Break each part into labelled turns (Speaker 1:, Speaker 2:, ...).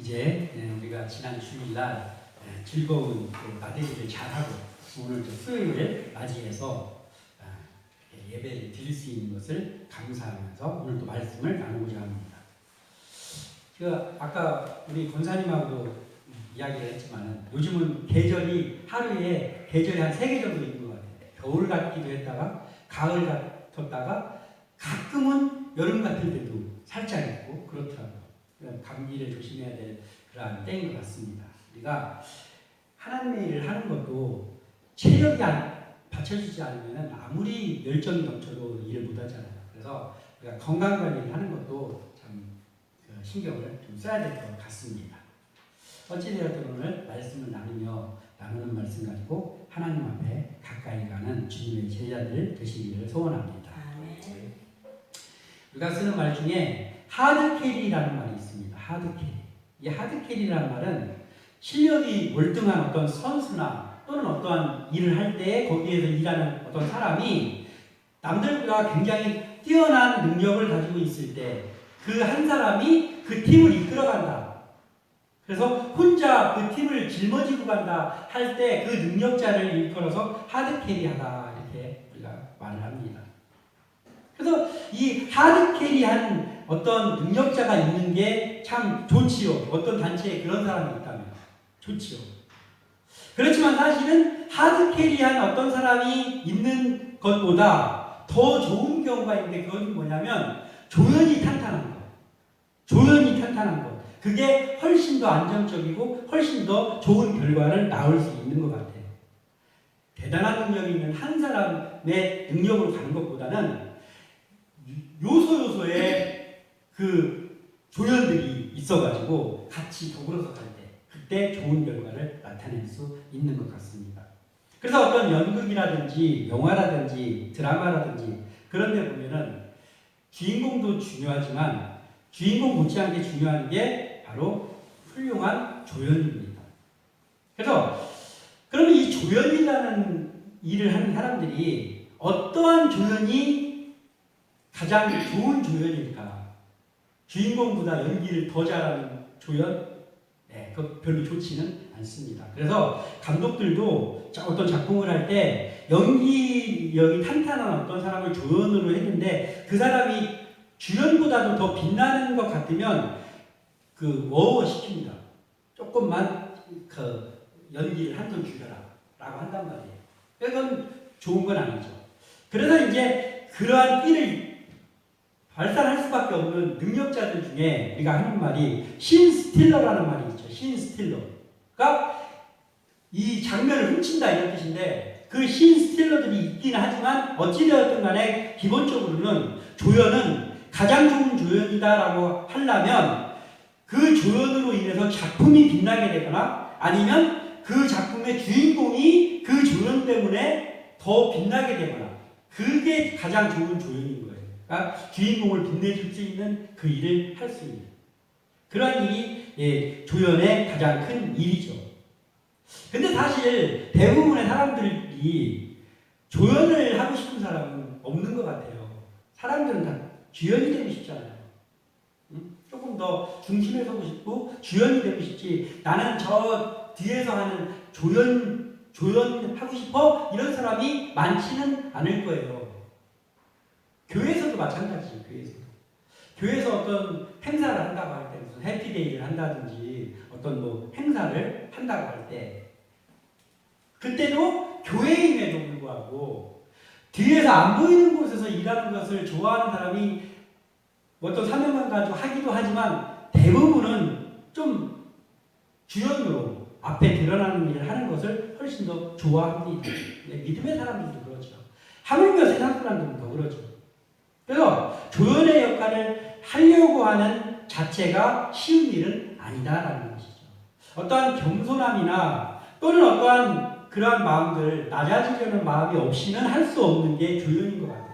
Speaker 1: 이제 예, 우리가 지난 주일날 예, 즐거운 그 나들이를 잘하고 오늘 또 수요일을 맞이해서 아, 예, 예배를 드릴 수 있는 것을 감사하면서 오늘 또 말씀을 나누고자 합니다. 그 아까 우리 권사님하고도 이야기를 했지만 요즘은 계절이 하루에 계절이 한 세 개 정도 있는 것 같아요. 겨울 같기도 했다가 가을 같았다가 가끔은 여름 같을 때도 살짝 있고 그렇더라고요. 감기를 조심해야 될 그러한 때인 것 같습니다. 우리가 하나님의 일을 하는 것도 체력이 안, 받쳐주지 않으면 아무리 열정이 넘쳐도 일을 못 하잖아요. 그래서 우리가 건강 관리를 하는 것도 참그 신경을 좀 써야 될 것 같습니다. 어찌되었든 오늘 말씀을 나누며 나누는 말씀 가지고 하나님 앞에 가까이 가는 주님의 제자들 되시기를 소원합니다. 우리가 쓰는 말 중에 하드캐리라는 말이 있습니다. 하드캐리. 이 하드캐리라는 말은 실력이 월등한 어떤 선수나 또는 어떠한 일을 할 때 거기에서 일하는 어떤 사람이 남들보다 굉장히 뛰어난 능력을 가지고 있을 때 그 한 사람이 그 팀을 이끌어간다. 그래서 혼자 그 팀을 짊어지고 간다 할 때 그 능력자를 일컬어서 하드캐리하다 이렇게 우리가 말을 합니다. 그래서 이 하드캐리한 어떤 능력자가 있는 게 참 좋지요. 어떤 단체에 그런 사람이 있다면 좋지요. 그렇지만 사실은 하드캐리한 어떤 사람이 있는 것보다 더 좋은 경우가 있는데 그것은 뭐냐면 조연이 탄탄한 것. 조연이 탄탄한 것. 그게 훨씬 더 안정적이고 훨씬 더 좋은 결과를 낳을 수 있는 것 같아요. 대단한 능력이 있는 한 사람의 능력으로 가는 것보다는 요소 요소에 그 조연들이 있어가지고 같이 더불어서 갈 때 그때 좋은 결과를 나타낼 수 있는 것 같습니다. 그래서 어떤 연극이라든지 영화라든지 드라마라든지 그런 데 보면은 주인공도 중요하지만 주인공 못지않게 중요한 게 바로 훌륭한 조연입니다. 그래서 그러면 이 조연이라는 일을 하는 사람들이 어떠한 조연이 가장 좋은 조연일까? 주인공보다 연기를 더 잘하는 조연? 네, 그 별로 좋지는 않습니다. 그래서 감독들도 자- 어떤 작품을 할 때 연기력이 탄탄한 어떤 사람을 조연으로 했는데 그 사람이 주연보다도 더 빛나는 것 같으면 그 워워 시킵니다. 조금만 그 연기를 한톤 줄여라 라고 한단 말이에요. 그건 좋은 건 아니죠. 그래서 이제 그러한 끼를 발산할 수밖에 없는 능력자들 중에 우리가 하는 말이 신 스틸러라는 말이 있죠. 신 스틸러가 이 장면을 훔친다 이런 뜻인데 그 신 스틸러들이 있긴 하지만 어찌되었든 간에 기본적으로는 조연은 가장 좋은 조연이다라고 하려면 그 조연으로 인해서 작품이 빛나게 되거나 아니면 그 작품의 주인공이 그 조연 때문에 더 빛나게 되거나 그게 가장 좋은 거예 요. 그러니까 주인공을 빛내줄 수 있는 그 일을 할 수 있는 그러한 일이 예, 조연의 가장 큰 일이죠. 근데 사실 대부분의 사람들이 조연을 하고 싶은 사람은 없는 것 같아요. 사람들은 다 주연이 되고 싶잖아요. 응? 조금 더 중심에 서고 싶고 주연이 되고 싶지 나는 저 뒤에서 하는 조연 조연 하고 싶어 이런 사람이 많지는 않을 거예요. 교회에서도 마찬가지예요. 교회에서도. 교회에서 어떤 행사를 한다고 할 때 무슨 해피데이를 한다든지 어떤 뭐 행사를 한다고 할 때 그때도 교회임에도 불구하고 뒤에서 안 보이는 곳에서 일하는 것을 좋아하는 사람이 어떤 사명감 가지고 하기도 하지만 대부분은 좀 주연으로 앞에 드러나는 일을 하는 것을 훨씬 더 좋아합니다. 네, 믿음의 사람들도 그렇죠. 하물며 세상 사람들은 더 그렇죠. 그래서 조연의 역할을 하려고 하는 자체가 쉬운 일은 아니다라는 것이죠. 어떠한 겸손함이나 또는 어떠한 그러한 마음들, 낮아지려는 마음이 없이는 할 수 없는 게 조연인 것 같아요.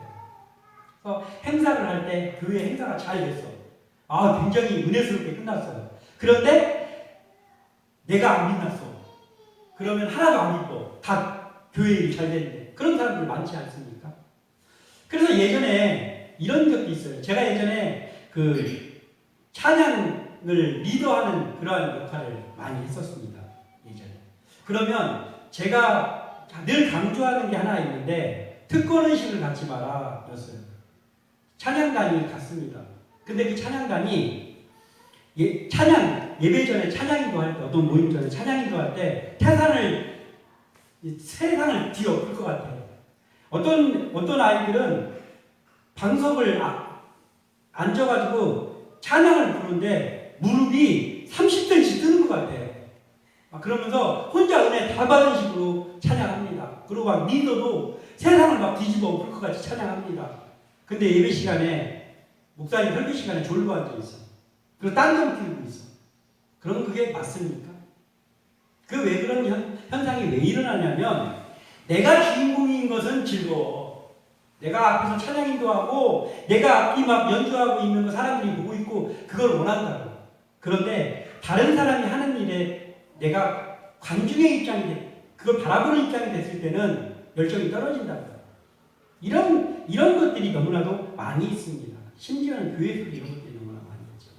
Speaker 1: 그래서 행사를 할 때 교회 행사가 잘 됐어. 아, 굉장히 은혜스럽게 끝났어요. 그런데 내가 안 빛났어. 그러면 하나도 안 이뻐. 다 교회 일이 잘 됐는데. 그런 사람들 많지 않습니까? 그래서 예전에 이런 적도 있어요. 제가 예전에 그 찬양 찬양을 리더하는 그러한 역할을 많이 했었습니다. 예전에. 그러면 제가 늘 강조하는 게 하나 있는데 특권의식을 갖지 마라 였어요. 찬양단이 갔습니다. 근데 그 찬양단이 예, 찬양 예배 전에 찬양인도 할 때 어떤 모임 전에 찬양인도 할 때 태산을 이 세상을 뒤엎을 것 같아요. 어떤 어떤 아이들은 방석을 아, 앉아가지고 찬양을 부르는데 무릎이 30cm 뜨는 것 같아요. 막 그러면서 혼자 은혜 다 받은 식으로 찬양합니다. 그리고 막 리더도 세상을 막 뒤집어 엎을 것 같이 찬양합니다. 근데 예배 시간에 목사님 설교 시간에 졸고 앉아 있어. 그리고 딴점 피우고 있어. 그럼 그게 맞습니까? 그 왜 그런 현, 현상이 왜 일어나냐면 내가 주인공인 것은 즐거워. 내가 앞에서 찬양 인도하고 내가 악기 막 연주하고 있는 거 사람들이 보고 있고 그걸 원한다고. 그런데 다른 사람이 하는 일에 내가 관중의 입장이 돼, 그걸 바라보는 입장이 됐을 때는 열정이 떨어진다고. 이런 이런 것들이 너무나도 많이 있습니다. 심지어는 교회에서도 이런 것들이 너무나 많이 있죠.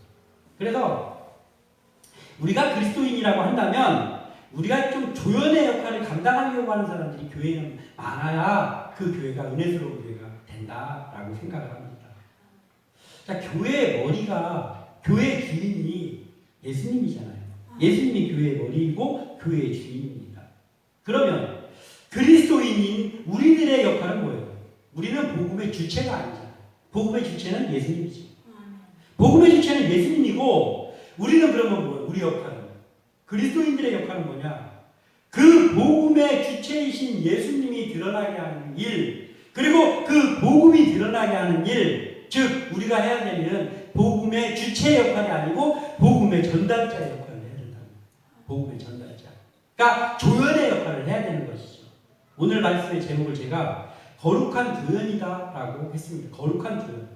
Speaker 1: 그래서 우리가 그리스도인이라고 한다면 우리가 좀 조연의 역할을 감당하려고 하는 사람들이 교회에는 많아야 그 교회가 은혜스러운 교회가 된다라고 생각을 합니다. 자, 교회의 머리가 교회 주인이 예수님이잖아요. 예수님이 교회의 머리이고 교회의 주인입니다. 그러면 그리스도인인 우리들의 역할은 뭐예요? 우리는 복음의 주체가 아니잖아요. 복음의 주체는 예수님이죠. 복음의 주체는 예수님이고 우리는 그러면 뭐예요? 우리 역할은 그리스도인들의 역할은 뭐냐? 그 복음의 주체이신 예수님이 드러나게 하는 일, 그리고 그 복음이 드러나게 하는 일, 즉 우리가 해야 될 일은 복음의 주체 역할이 아니고 복음의 전달자 역할을 해야 된다. 복음의 전달자. 그러니까 조연의 역할을 해야 되는 것이죠. 오늘 말씀의 제목을 제가 거룩한 조연이다라고 했습니다. 거룩한 조연.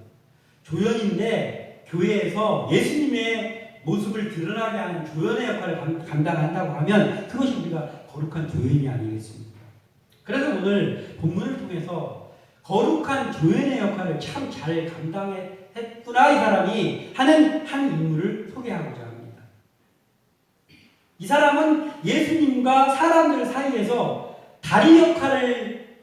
Speaker 1: 조연인데 교회에서 예수님의 모습을 드러나게 하는 조연의 역할을 감- 감당한다고 하면 그것이 우리가 거룩한 조연이 아니겠습니까? 그래서 오늘 본문을 통해서 거룩한 조연의 역할을 참 잘 감당했구나 이 사람이 하는 한 인물을 소개하고자 합니다. 이 사람은 예수님과 사람들 사이에서 다리 역할을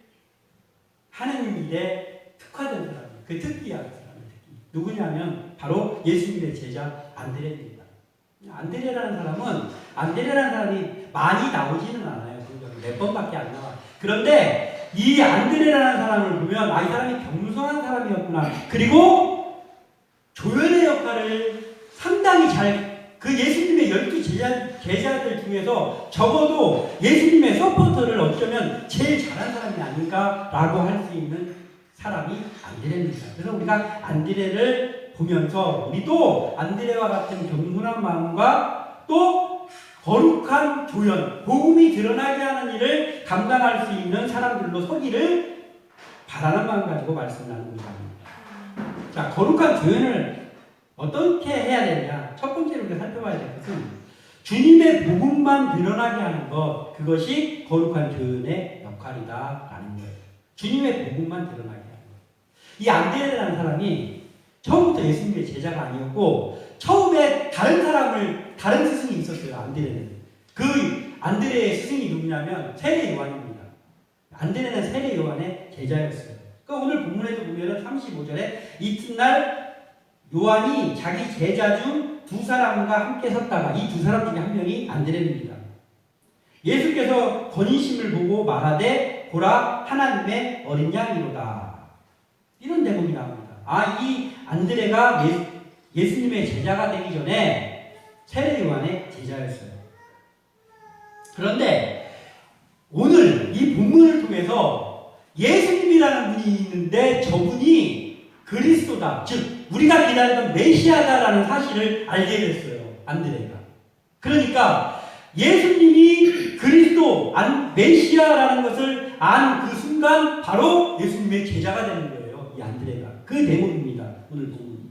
Speaker 1: 하는 일에 특화된 사람이에요. 그 특기야, 그 사람의 특기. 누구냐면 바로 예수님의 제자 안드레입니다. 안드레라는 사람은 안드레라는 사람이 많이 나오지는 않아요. 몇 번밖에 안 나와. 그런데 이 안드레라는 사람을 보면 아, 이 사람이 겸손한 사람이었구나. 그리고 조연의 역할을 상당히 잘 그 예수님의 열두 제자, 제자들 중에서 적어도 예수님의 서포터를 어쩌면 제일 잘한 사람이 아닌가라고 할 수 있는 사람이 안드레입니다. 그래서 우리가 안드레를 보면서 우리도 안드레와 같은 겸손한 마음과 또 거룩한 조연, 복음이 드러나게 하는 일을 감당할 수 있는 사람들로 서기를 바라는 마음 가지고 말씀 나눕니다. 자, 거룩한 조연을 어떻게 해야 되냐? 첫 번째로 우리가 살펴봐야 될 것은 주님의 복음만 드러나게 하는 것, 그것이 거룩한 교연의 역할이다라는 거예요. 주님의 복음만 드러나게 하는 것. 이 안드레라는 사람이 처음부터 예수님의 제자가 아니었고 처음에 다른 사람을 다른 스승이 있었어요. 안드레는 그 안드레의 스승이 누구냐면 세례 요한입니다. 안드레는 세례 요한의 제자였어요. 그러니까 오늘 본문에도 보면은 35절에 이튿날 요한이 자기 제자 중 두 사람과 함께 섰다가 이 두 사람 중에 한 명이 안드레입니다. 예수께서 권위심을 보고 말하되 보라 하나님의 어린 양이로다. 이런 대목이 나옵니다. 아, 이 안드레가 예, 예수님의 제자가 되기 전에 세례 요한의 제자였어요. 그런데 오늘 이 본문을 통해서 예수님이라는 분이 있는데 저분이 그리스도다. 즉, 우리가 기다리던 메시아다라는 사실을 알게 됐어요. 안드레가. 그러니까 예수님이 그리스도, 안, 메시아라는 것을 안 그 순간 바로 예수님의 제자가 되는 거예요. 이 안드레가. 그 대목입니다. 오늘 본문이.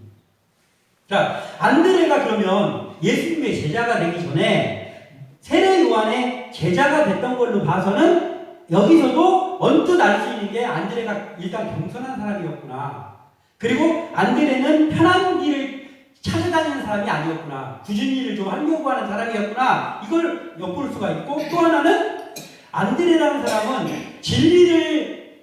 Speaker 1: 자, 안드레가 그러면 예수님의 제자가 되기 전에 세례 요한의 제자가 됐던 걸로 봐서는 여기서도 언뜻 알 수 있는 게 안드레가 일단 겸손한 사람이었구나. 그리고 안드레는 편한 길을 찾아다니는 사람이 아니었구나. 굳은 일을 좀 하려고 하는 사람이었구나. 이걸 엿볼 수가 있고 또 하나는 안드레라는 사람은 진리를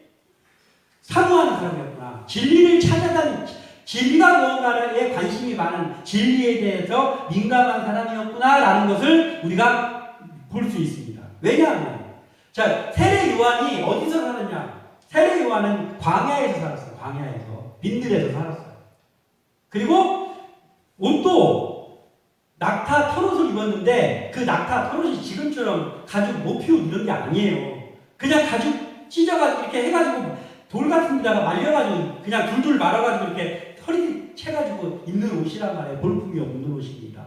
Speaker 1: 사모하는 사람이었구나. 진리를 찾아다니 진리가 무언가에 관심이 많은 진리에 대해서 민감한 사람이었구나라는 것을 우리가 볼 수 있습니다. 왜냐하면 자 세례 요한이 어디서 살았냐? 세례 요한은 광야에서 살았어요. 광야에서 빈들에서 살았어요. 그리고 옷도 낙타 털옷을 입었는데 그 낙타 털옷이 지금처럼 가죽 모피옷 이런 게 아니에요. 그냥 가죽 찢어가지고 이렇게 해가지고 돌 같은 데다가 말려가지고 그냥 둘둘 말아가지고 이렇게 채가지고 입는 옷이란 말이에요. 볼품이 없는 옷입니다.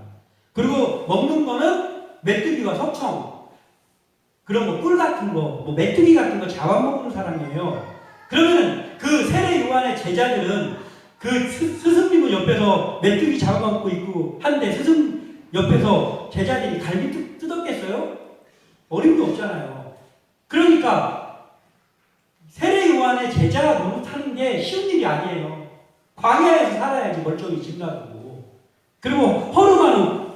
Speaker 1: 그리고 먹는 거는 메뚜기와 석청 그런 거 꿀 같은 거, 뭐 메뚜기 같은 거 잡아먹는 사람이에요. 그러면 그 세례 요한의 제자들은 그 스, 스승님은 옆에서 메뚜기 잡아먹고 있고 한데 스승 옆에서 제자들이 갈비 뜯, 뜯었겠어요? 어림도 없잖아요. 그러니까 세례 요한의 제자 노릇하는 게 쉬운 일이 아니에요. 광야에서 살아야지 멀쩡히 집 놔두고 그리고 허름한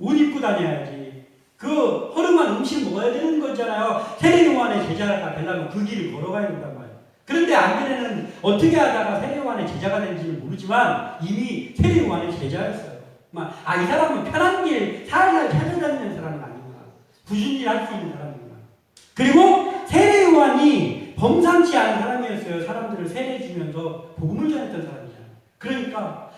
Speaker 1: 옷 입고 다녀야지. 그 허름한 음식 먹어야 되는 거잖아요. 세례 요한의 제자가 되려면 그 길을 걸어가야 된단 말이에요. 그런데 안드레는 어떻게 하다가 세례 요한의 제자가 된지는 모르지만 이미 세례 요한의 제자였어요. 아, 이 사람은 편한 길 살살 찾아다니는 사람은 아니구나. 부준일 할 수 있는 사람이구나. 그리고 세례 요한이 범상치 않은 사람이었어요. 사람들을 세례 주면서 복음을 전했던 사람이잖아요. 그러니까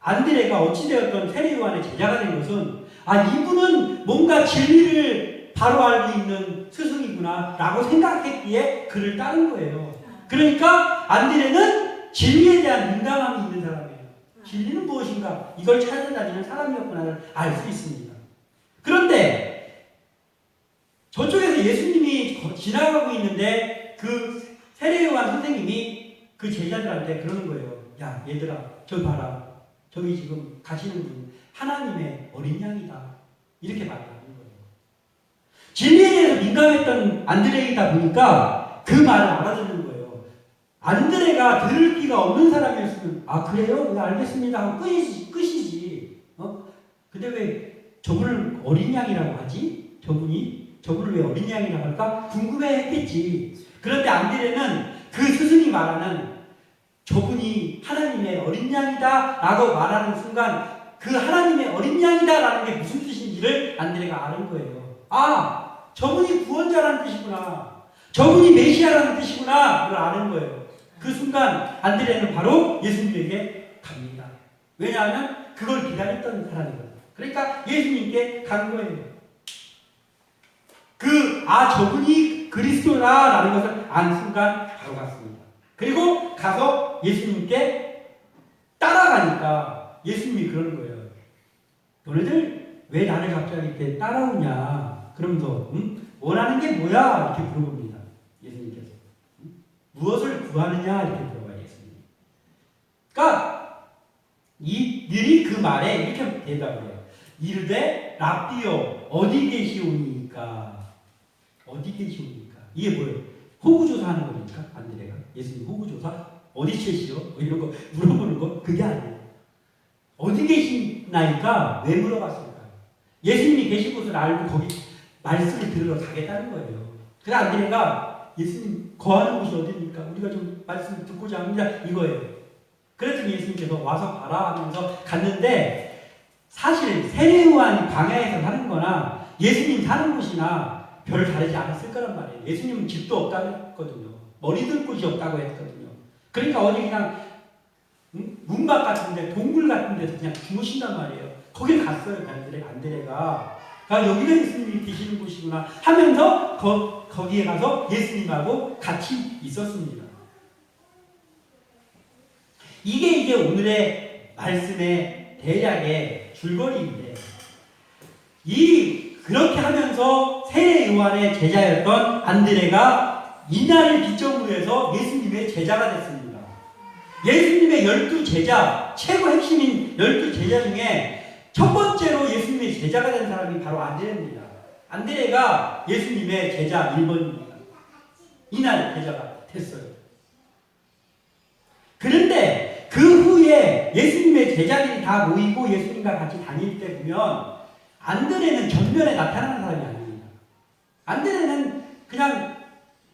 Speaker 1: 안드레가 어찌되었던 세례 요한의 제자가 된 것은 아 이분은 뭔가 진리를 바로 알고 있는 스승이구나 라고 생각했기에 그를 따른 거예요. 그러니까 안드레는 진리에 대한 민감함이 있는 사람이에요. 진리는 무엇인가 이걸 찾아다니는 사람이었구나를 알 수 있습니다. 그런데 저쪽에서 예수님이 지나가고 있는데 그 세례요한 선생님이 그 제자들한테 그러는 거예요. 야 얘들아 저 봐라 저기 지금 가시는 분 하나님의 어린 양이다. 이렇게 말하는 거예요. 진리에 대해서 민감했던 안드레이다 보니까 그 말을 알아듣는 거예요. 안드레가 들을 귀가 없는 사람이었으면 아 그래요? 네, 알겠습니다 끝이지. 끝이지. 어? 근데 왜 저분을 어린 양이라고 하지? 저분이 저분을 왜 어린 양이라고 할까? 궁금해 했겠지. 그런데 안드레는 그 스승이 말하는 저분이 하나님의 어린 양이다 라고 말하는 순간 그 하나님의 어린 양이다 라는 게 무슨 뜻인지를 안드레가 아는 거예요. 아, 저분이 구원자라는 뜻이구나. 저분이 메시아라는 뜻이구나. 그걸 아는 거예요. 그 순간 안드레는 바로 예수님에게 갑니다. 왜냐하면 그걸 기다렸던 사람이거든요. 그러니까 예수님께 간 거예요. 그, 아, 저분이 그리스도라라는 것을 안 순간 바로 갔습니다. 그리고 가서 예수님께 따라가니까 예수님이 그러는 거예요. 너네들 왜 나를 갑자기 이렇게 따라오냐? 그러면서 음? 원하는 게 뭐야? 이렇게 물어봅니다. 예수님께서 음? 무엇을 구하느냐? 이렇게 물어봐요 예수님. 그러니까 이들이 그 말에 이렇게 대답을 해요. 이르되 랍비여 어디 계시오니까 어디 계시오니까 이게 뭐예요? 호구조사 하는 겁니까? 안드레가 예수님 호구조사 어디 계시오? 뭐 이런 거 물어보는 거 그게 아니에요. 어디 계시나니까 왜 물어봤을까? 예수님이 계신 곳을 알고 거기 말씀을 들으러 가겠다는 거예요. 그래서 안드레가 예수님 거하는 곳이 어디입니까? 우리가 좀 말씀 듣고자 합니다. 이거예요. 그랬더니 예수님께서 와서 봐라 하면서 갔는데 사실 세례요한이 광야에서 사는 거나 예수님 사는 곳이나 별 다르지 않았을 거란 말이에요. 예수님은 집도 없다고 했거든요. 머리 들 곳이 없다고 했거든요. 그러니까 어디 그냥 응? 문밖 같은데 동굴 같은 데서 그냥 주무신단 말이에요. 거길 갔어요. 안드레, 안드레가. 아, 여기가 예수님이 계시는 곳이구나 하면서 거, 거기에 가서 예수님하고 같이 있었습니다. 이게 이제 오늘의 말씀의 대략의 줄거리인데 이 그렇게 하면서 세례 요한의 제자였던 안드레가 이날을 기점으로 해서 예수님의 제자가 됐습니다. 예수님의 열두 제자, 최고 핵심인 열두 제자 중에 첫 번째로 예수님의 제자가 된 사람이 바로 안드레입니다. 안드레가 예수님의 제자 1번입니다. 이날 제자가 됐어요. 그런데 그 후에 예수님의 제자들이 다 모이고 예수님과 같이 다닐 때 보면 안드레는 전면에 나타나는 사람이 아닙니다. 안드레는 그냥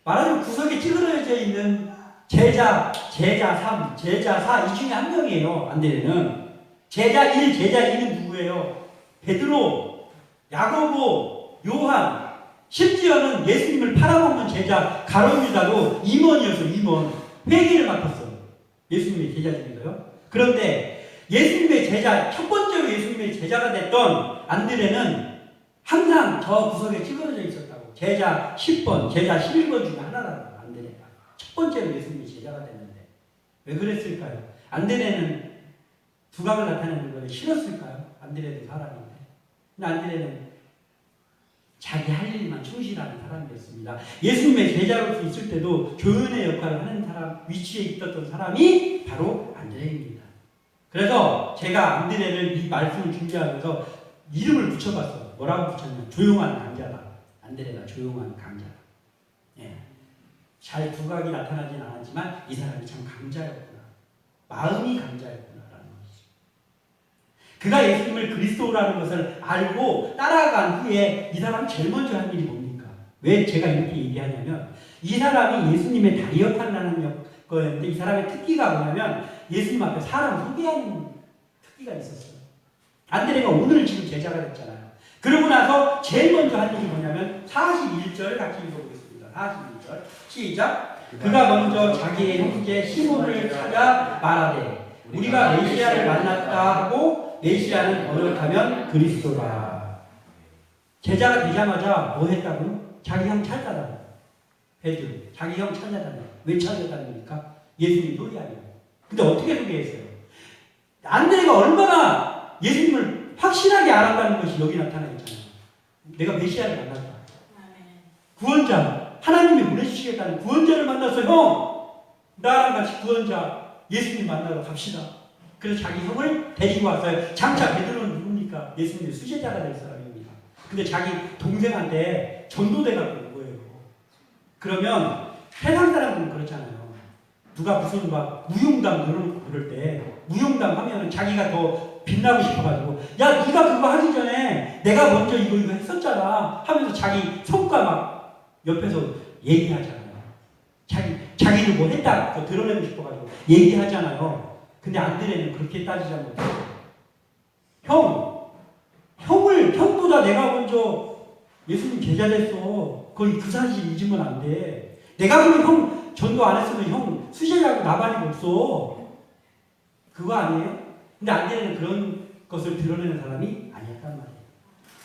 Speaker 1: 말하자면 구석에 찌그러져 있는 제자, 제자 3, 제자 4, 이 중에 한 명이에요. 안드레는. 제자 1, 제자 2는 누구예요? 베드로, 야고보, 요한, 심지어는 예수님을 팔아먹는 제자 가론유다도 임원이었어, 임원. 회기를 맡았어. 예수님의 제자 중에서요. 그런데 예수님의 제자, 첫 번째로 예수님의 제자가 됐던 안드레는 항상 저 구석에 찌그러져 있었다고. 제자 10번, 제자 11번 중에 하나라고, 안드레가. 첫 번째로 예수님의 제자가 됐는데. 왜 그랬을까요? 안드레는 두각을 나타내는 걸 싫었을까요? 안드레도 사람인데. 근데 안드레는 자기 할 일만 충실하는 사람이었습니다. 예수님의 제자로서 있을 때도 교연의 역할을 하는 사람, 위치에 있었던 사람이 바로 안드레입니다. 그래서 제가 안드레를 이 말씀을 준비하면서 이름을 붙여봤어요. 뭐라고 붙였냐? 조용한 강자다. 안드레가 조용한 강자다. 예. 잘 두각이 나타나진 않았지만 이 사람이 참 강자였구나. 마음이 강자였구나라는 것이죠. 그가 예수님을 그리스도라는 것을 알고 따라간 후에 이 사람이 제일 먼저 한 일이 뭡니까? 왜 제가 이렇게 얘기하냐면 이 사람이 예수님의 역할을 하는 거였는데 이 사람의 특기가 뭐냐면 예수님 앞에 사람 소개하는 특기가 있었어요. 안드레가 오늘 지금 제자가 됐잖아요. 그러고 나서 제일 먼저 한 일이 뭐냐면 41절 같이 읽어보겠습니다. 41절 시작 그가 먼저 자기의 형제 시몬을 찾아 말하되 우리가 메시아를 만났다 하고 메시아는 번역하면 그리스도다. 제자가 되자마자 뭐 했다고? 자기 형 찾아다녀. 베드로. 자기 형 찾아다녀. 왜 찾아다닙니까? 예수님 소개하려고. 근데 어떻게 소개했어요? 안드레가 얼마나 예수님을 확실하게 알았다는 것이 여기 나타나 있잖아요. 내가 메시아를 만났다. 구원자. 하나님이 보내주시겠다는 구원자를 만나서 형! 나랑 같이 구원자 예수님 만나러 갑시다. 그래서 자기 형을 데리고 왔어요. 장차 베드로는 누굽니까? 예수님의 수제자가 될 사람입니다. 근데 자기 동생한테 전도대가 온 거예요. 그러면 세상 사람들은 그렇잖아요. 누가 무슨 막 무용담 그러는 그럴 때 무용담 하면은 자기가 더 빛나고 싶어가지고 야 네가 그거 하기 전에 내가 먼저 이거 이거 했었잖아 하면서 자기 성과 막 옆에서 얘기하잖아요. 자기 자기도 뭐 했다 그 드러내고 싶어가지고 얘기하잖아요. 근데 안드레는 그렇게 못해. 형, 형을 형보다 내가 먼저 예수님 제자 됐어. 거의 그 사실 잊으면 안 돼. 내가 그럼 형 전도 안 했으면 형 수제자고 나발이 없어. 그거 아니에요? 근데 안드레는 그런 것을 드러내는 사람이 아니었단 말이에요.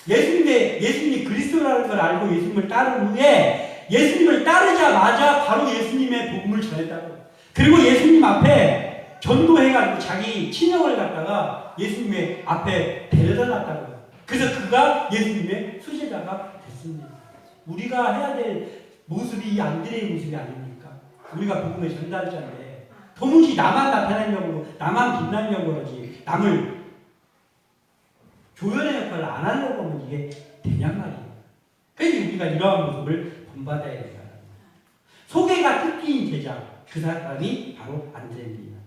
Speaker 1: 예수님의 예수님이 그리스도라는 걸 알고 예수님을 따른 후에 예수님을 따르자마자 바로 예수님의 복음을 전했다고. 그리고 예수님 앞에 전도해가지고 자기 친형을 갖다가 예수님의 앞에 데려다 놨다고요. 그래서 그가 예수님의 수제자가 됐습니다. 우리가 해야 될 모습이 이 안드레의 모습이 아닙니까? 우리가 복음의 전달자인데 도무지 나만 나타내려고 나만 빛나려고 그러지 남을 조연의 역할을 안 하려고 하면 이게 되냔 말이에요. 그래서 우리가 이러한 모습을 본받아야 된다. 소개가 특기인 제자 그 사람이 바로 안드레입니다.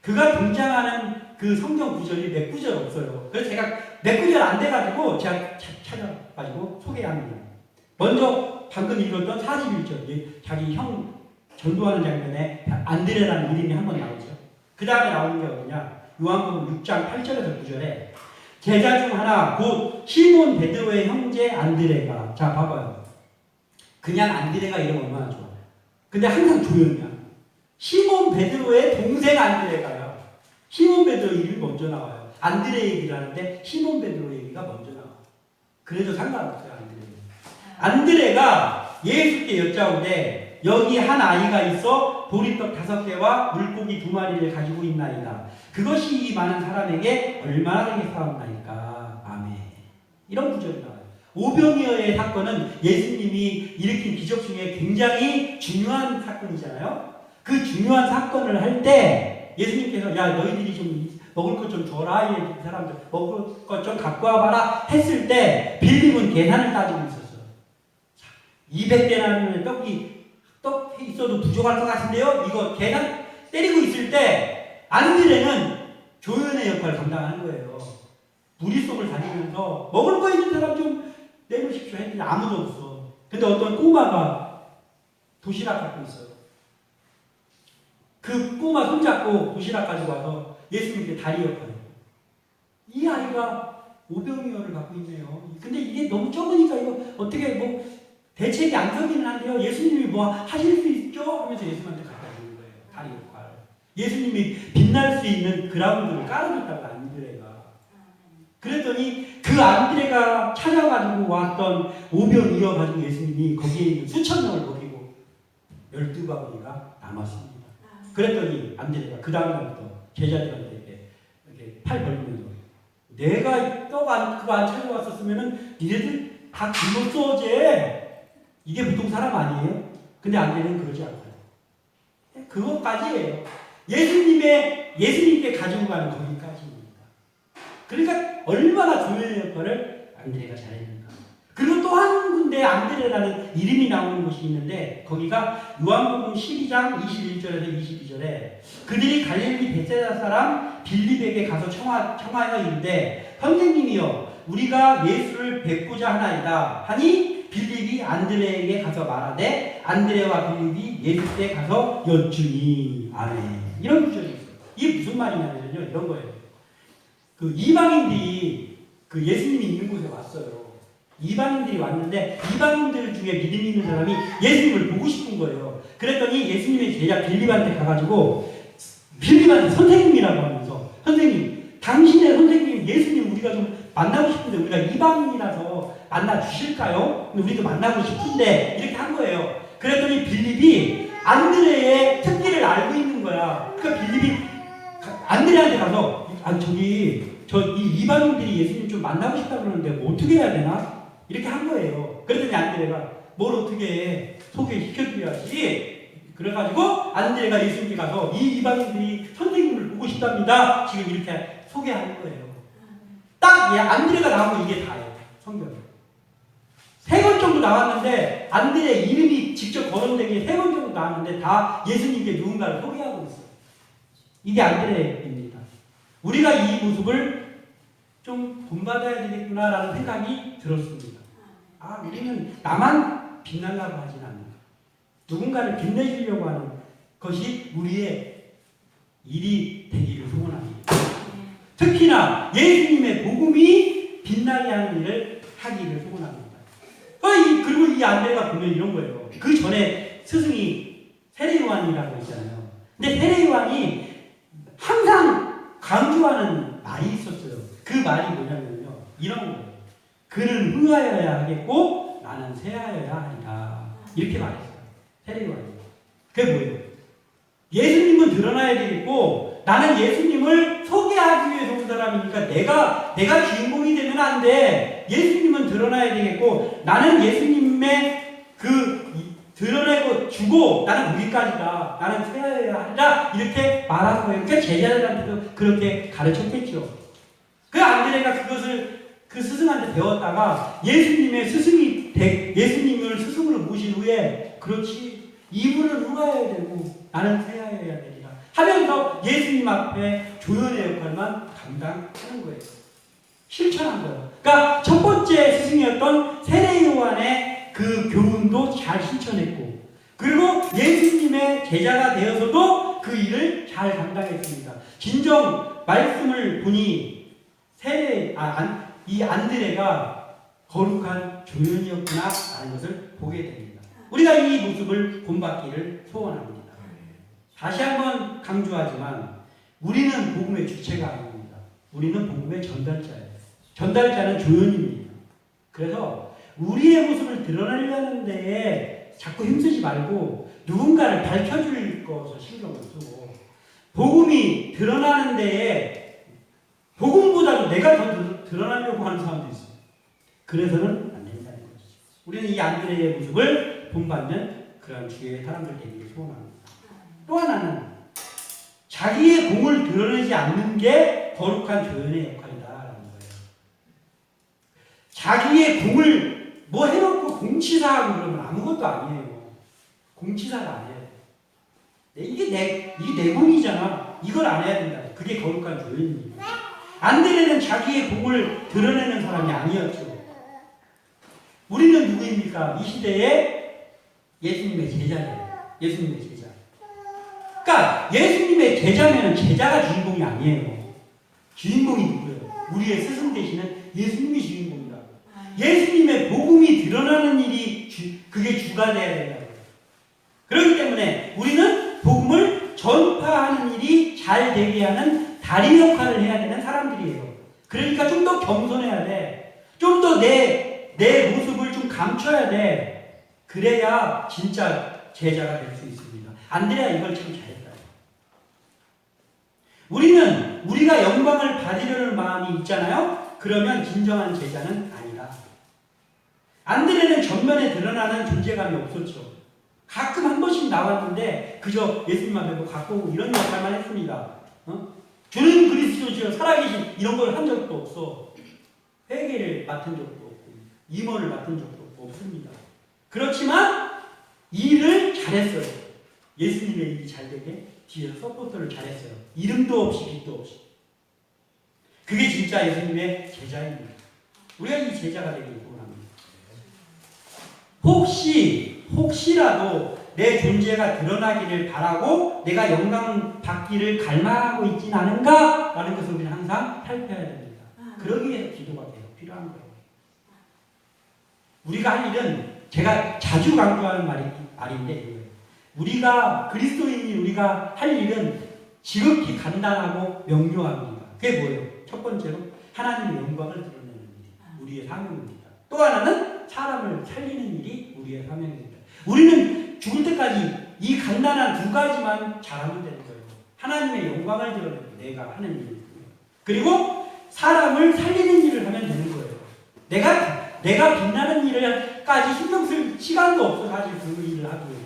Speaker 1: 그가 등장하는 그 성경 구절이 몇 구절 없어요. 그래서 제가 몇 구절 안 돼가지고 제가 차- 찾아가지고 소개합니다. 먼저 방금 읽었던 41절 자기 형 전도하는 장면에 안드레라는 이름이 한 번 나오죠. 그 다음에 나오는 게 어디냐? 요한복음 6장 8절에서 9절에 제자 중 하나 곧 시몬 베드로의 형제 안드레가 자 봐봐요. 그냥 안드레가 이름 얼마나 좋아요. 근데 항상 조용이야. 시몬 베드로의 동생 안드레가요. 시몬 베드로 이름이 먼저 나와요. 안드레 얘기를 하는데 시몬 베드로 얘기가 먼저 나와. 그래도 상관없어요 안드레. 안드레가 예수께 여짜오되 여기 한 아이가 있어 보리떡 다섯 개와 물고기 두 마리를 가지고 있나이다. 그것이 이 많은 사람에게 얼마나 되겠사옵나이까. 아멘. 이런 구절이 나와요. 오병이어의 사건은 예수님이 일으킨 기적 중에 굉장히 중요한 사건이잖아요. 그 중요한 사건을 할 때 예수님께서 야 너희들이 좀 먹을 것 좀 줘라 이 사람들 먹을 것 좀 갖고 와봐라 했을 때 빌립은 계산을 따지고 있었어. 200대나리의 떡이 떡 있어도 부족할 것 같은데요. 이거 계산 때리고 있을 때 안드레는 조연의 역할을 감당하는 거예요. 무리 속을 다니면서 먹을 거 있는 사람 좀 내놓으십시오 했더니 아무도 없어. 근데 어떤 꼬마가 도시락 갖고 있어요. 그 꼬마 손잡고 도시락 가지고 와서 예수님께 다리 옆에 이 아이가 오병이어를 갖고 있네요. 근데 이게 너무 적으니까 이거 어떻게 뭐 대책이 안 서기는 한데요. 예수님이 뭐 하실 수 있죠? 하면서 예수님한테 갖다 주는 거예요. 다리 역할. 예수님이 빛날 수 있는 그라운드를 깔아줬다고 안드레가. 그랬더니 그 안드레가 찾아가지고 왔던 오병 이어가지고 예수님이 거기에 있는 수천 명을 먹이고 열두 바구니가 남았습니다. 그랬더니 안드레가 그 다음날부터 제자들한테 이렇게 팔 벌리면서 내가 떡안 그거 안 찾아왔었으면은 니네들 다 굶었어 어제 이게 보통 사람 아니에요? 근데 안드레는 그러지 않아요. 그것까지예요. 예수님의 예수님께 가지고 가는 거기까지입니다. 그러니까 얼마나 조연의 역할을 안드레가 잘했는가. 그리고 또 한 군데 안드레라는 이름이 나오는 곳이 있는데 거기가 요한복음 12장 21절에서 22절에 그들이 갈릴리 베세다 사람 빌립에게 가서 청하, 청하여 이르되 선생님이여 우리가 예수를 뵙고자 하나이다 하니 빌립이 안드레에게 가서 말하되 안드레와 빌립이 예수께 가서 여쭈니 아멘 이런 구절이 있어요. 이게 무슨 말이냐면요 이런 거예요. 그 이방인들이 그 예수님이 있는 곳에 왔어요. 이방인들이 왔는데 이방인들 중에 믿음 있는 사람이 예수님을 보고 싶은 거예요. 그랬더니 예수님의 제자 빌립한테 가가지고 빌립한테 선생님이라고 하면서 선생님 당신의 선생님 예수님 우리가 좀 만나고 싶은데 우리가 이방인이라서 만나 주실까요? 우리도 만나고 싶은데 이렇게 한 거예요. 그랬더니 빌립이 안드레의 특기를 알고 있는 거야. 그러니까 빌립이 안드레한테 가서 아 저기 저 이 이방인들이 예수님 좀 만나고 싶다 그러는데 뭐 어떻게 해야 되나? 이렇게 한 거예요. 그랬더니 안드레가 뭘 어떻게 해? 소개시켜줘야지. 그래가지고 안드레가 예수님께 가서 이 이방인들이 선생님을 보고 싶답니다. 지금 이렇게 소개하는 거예요. 딱 예, 안드레가 나오면 이게 다예요. 성경. 세번 정도 나왔는데 안드레 이름이 직접 거론된 게 세 번 정도 나왔는데 다 예수님께 누군가를 소개하고 있어요. 이게 안드레입니다. 우리가 이 모습을 좀 본받아야 되겠구나라는 생각이 들었습니다. 아, 우리는 나만 빛나려고 하진 않는다. 누군가를 빛내주려고 하는 것이 우리의 일이 되기를 소원합니다. 특히나 예수님의 복음이 빛나게 하는 일을 하기를 소원합니다. 어, 이, 그리고 이 안드레가 보면 이런 거예요. 그 전에 스승이 세례요한이라고 있잖아요. 근데 세례요한이 항상 강조하는 말이 있었어요. 그 말이 뭐냐면요. 이런 거예요. 그는 흥하여야 하겠고 나는 쇠하여야 하리라. 이렇게 말했어요. 세례요한이. 그게 뭐예요? 예수님은 드러나야 되겠고 나는 예수님을 하기 위해서 온 사람이니까 내가 내가 주인공이 되면 안 돼. 예수님은 드러나야 되겠고 나는 예수님의 그 이- 드러내고 주고 나는 거기까지다. 나는 쇠하여야 한다. 이렇게 거예요. 그러니까 제자들한테도 그렇게 가르쳤겠죠. 그 안드레가 그것을 그 스승한테 배웠다가 예수님의 스승이 되- 예수님을 스승으로 모신 후에 그렇지 이분을 흥하여야 되고 나는 쇠하여야 되리라 하면서 예수님 앞에 조연의 역할만 감당하는 거예요. 실천한 거예요. 그러니까 첫 번째 스승이었던 세례 요한의 그 교훈도 잘 실천했고 그리고 예수님의 제자가 되어서도 그 일을 잘 감당했습니다. 진정 말씀을 보니 세례 아, 안, 이 안드레가 거룩한 조연이었구나 라는 것을 보게 됩니다. 우리가 이 모습을 본받기를 소원합니다. 다시 한번 강조하지만 우리는 복음의 주체가 아닙니다. 우리는 복음의 전달자예요. 전달자는 조연입니다. 그래서 우리의 모습을 드러내려는 데에 자꾸 힘쓰지 말고 누군가를 밝혀줄 것을 신경을 쓰고 복음이 드러나는 데에 복음보다도 내가 더 드- 드러나려고 하는 사람도 있어요. 그래서는 안 된다는 것이죠. 우리는 이 안드레의 모습을 본받는 그런 주의 사람들 되기를 소원합니다. 또 하나는 자기의 공을 드러내지 않는 게 거룩한 조연의 역할이다라는 거예요. 자기의 공을 뭐 해놓고 공치사하고 그러면 아무것도 아니에요. 공치사가 아니에요. 내- 이게 내, 이게 내 공이잖아. 이걸 안 해야 된다. 그게 거룩한 교회입니다. 안드레는 자기의 복을 드러내는 사람이 아니었죠. 우리는 누구입니까? 이 시대에 예수님의 제자예요. 예수님의 제자. 그러니까 예수님의 제자면 제자가 주인공이 아니에요. 주인공이 누구예요? 우리의 스승 되시는 예수님이 주인공이라고. 예수님의 복음이 드러나는 일이 주, 그게 주가 돼야 된다고. 그렇기 때문에 우리는 복음을 전파하는 일이 잘 되게 하는 다리 역할을 해야 되는 사람들이에요. 그러니까 좀 더 겸손해야 돼. 좀 더 내, 내 모습을 좀 감춰야 돼. 그래야 진짜 제자가 될 수 있습니다. 안드레아 이걸 참 잘했다. 우리는 우리가 영광을 받으려는 마음이 있잖아요. 그러면 진정한 제자는 아니다. 안드레는 전면에 드러나는 존재감이 없었죠. 가끔 한 번씩 나왔는데 그저 예수님만 뵈고 갖고 오고 이런 역할만 했습니다. 어? 주는 그리스도시여 살아계신 이런 걸 한 적도 없어. 회개를 맡은 적도 없고 임원을 맡은 적도 없고 없습니다. 그렇지만 일을 잘했어요. 예수님의 일이 잘 되게 뒤에서 서포터를 잘했어요. 이름도 없이 빛도 없이. 그게 진짜 예수님의 제자입니다. 우리가 이 제자가 되길 원합니다. 혹시 혹시라도 내 존재가 드러나기를 바라고 내가 영광 받기를 갈망하고 있진 않은가? 라는 것을 우리는 항상 살펴야 됩니다. 그러기 위해서 기도가 돼요. 필요한 거예요. 우리가 할 일은 제가 자주 강조하는 말이, 말인데. 우리가 그리스도인이 우리가 할 일은 지극히 간단하고 명료합니다. 그게 뭐예요? 첫 번째로 하나님의 영광을 드러내는 일, 우리의 사명입니다. 또 하나는 사람을 살리는 일이 우리의 사명입니다. 우리는 죽을 때까지 이 간단한 두 가지만 잘하면 되는 거예요. 하나님의 영광을 드러내고 내가 하는 일. 그리고 사람을 살리는 일을 하면 되는 거예요. 내가 내가 빛나는 일을까지 신경 쓸 시간도 없어 사실 그 일을 하고.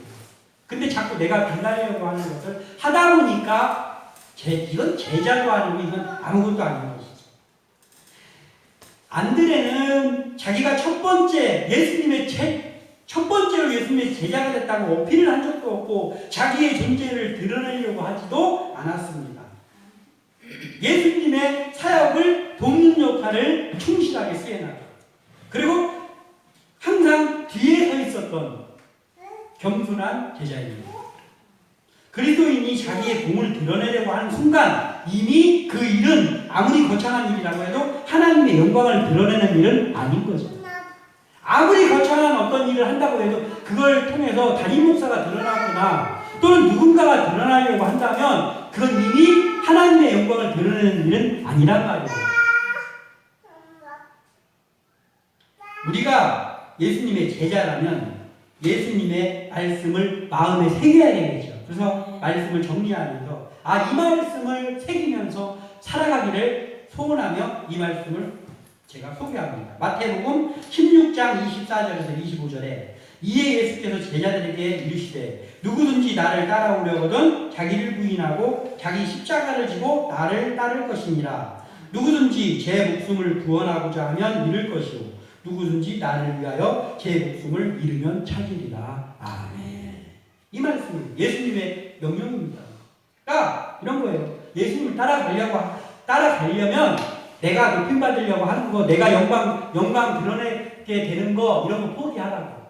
Speaker 1: 근데 자꾸 내가 빛나려고 하는 것을 하다 보니까 제, 이건 제자도 아니고 이건 아무것도 아닌 것이죠. 안드레는 자기가 첫 번째 예수님의 제, 첫 번째로 예수님의 제자가 됐다고 어필을 한 적도 없고 자기의 존재를 드러내려고 하지도 않았습니다. 예수님의 사역을 돕는 역할을 충실하게 수행하고 그리고 항상 뒤에 서 있었던 겸손한 제자입니다. 그리스도인이 자기의 공을 드러내려고 하는 순간 이미 그 일은 아무리 거창한 일이라고 해도 하나님의 영광을 드러내는 일은 아닌 거죠. 아무리 거창한 어떤 일을 한다고 해도 그걸 통해서 담임 목사가 드러나거나 또는 누군가가 드러나려고 한다면 그건 이미 하나님의 영광을 드러내는 일은 아니란 말이에요. 우리가 예수님의 제자라면 예수님의 말씀을 마음에 새겨야 되겠죠. 그래서 말씀을 정리하면서 아 이 말씀을 새기면서 살아가기를 소원하며 이 말씀을 제가 소개합니다. 마태복음 16장 24절에서 25절에 이에 예수께서 제자들에게 이르시되 누구든지 나를 따라오려거든 자기를 부인하고 자기 십자가를 지고 나를 따를 것이니라 누구든지 제 목숨을 구원하고자 하면 잃을 것이요 누구든지 나를 위하여 제 목숨을 잃으면 찾으리라 아멘 이 말씀은 예수님의 명령입니다 그러니까 이런 거예요 예수님을 따라가려고 따라가려면 내가 높임 받으려고 하는 거, 내가 영광 영광 드러내게 되는 거 이런 거 포기하라고.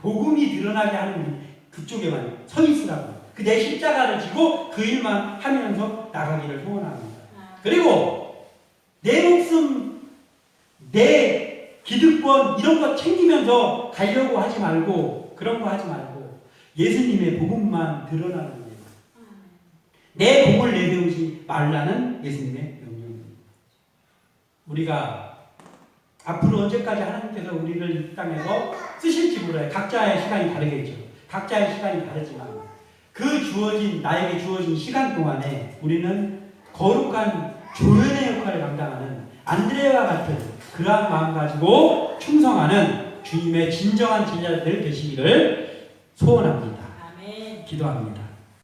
Speaker 1: 복음이 드러나게 하는 일, 그쪽에만 서 있으라고. 그 내 십자가를 지고 그 일만 하면서 나가기를 소원합니다. 그리고 내 목숨, 내 기득권 이런 거 챙기면서 가려고 하지 말고 그런 거 하지 말고 예수님의 복음만 드러나는 거예요. 내 복을 내세우지 말라는 예수님의 명령입니다. 우리가 앞으로 언제까지 하나님께서 우리를 이 땅에서 쓰실지 몰라요. 각자의 시간이 다르겠죠. 각자의 시간이 다르지만 그 주어진 나에게 주어진 시간 동안에 우리는 거룩한 조연의 역할을 감당하는 안드레와 같은 그러한 마음 가지고 충성하는 주님의 진정한 제자들 되시기를 소원합니다.
Speaker 2: 아멘.
Speaker 1: 기도합니다.